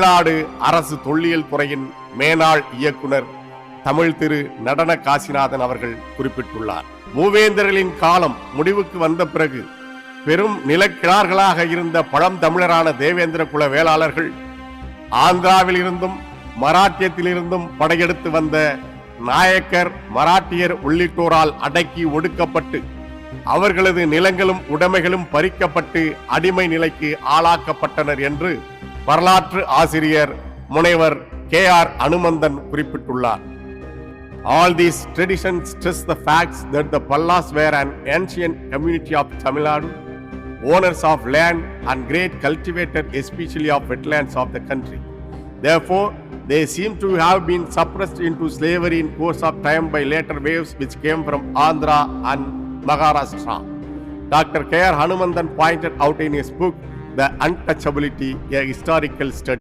தமிழ்நாடு அரசு தொல்லியல் துறையின் மேனாள் இயக்குனர் தமிழ் திரு நடன காசிநாதன் அவர்கள் குறிப்பிட்டுள்ளார். மூவேந்தர்களின் காலம் முடிவுக்கு வந்த பிறகு பெரும் நிலக்கிழார்களாக இருந்த பழம் தமிழரான தேவேந்திர குல வேளாளர்கள் ஆந்திராவில் இருந்தும் மராட்டியத்திலிருந்தும் படையெடுத்து வந்த நாயக்கர் மராட்டியர் உள்ளிட்டோரால் அடக்கி ஒடுக்கப்பட்டு அவர்களது நிலங்களும் உடைமைகளும் பறிக்கப்பட்டு அடிமை நிலைக்கு ஆளாக்கப்பட்டனர் என்று வரலாற்று ஆசிரியர் முனைவர் கே ஆர் அனுமந்தன் குறிப்பிட்டுள்ளார் All these traditions stress the facts that the Pallas were an ancient community of Tamil Nadu, owners of land and great cultivator especially of wetlands of the country. Therefore, they seem to have been suppressed into slavery in course of time by later waves which came from Andhra and Maharashtra. Dr. K.R. Hanumandan pointed out in his book, The Untouchability, a historical study.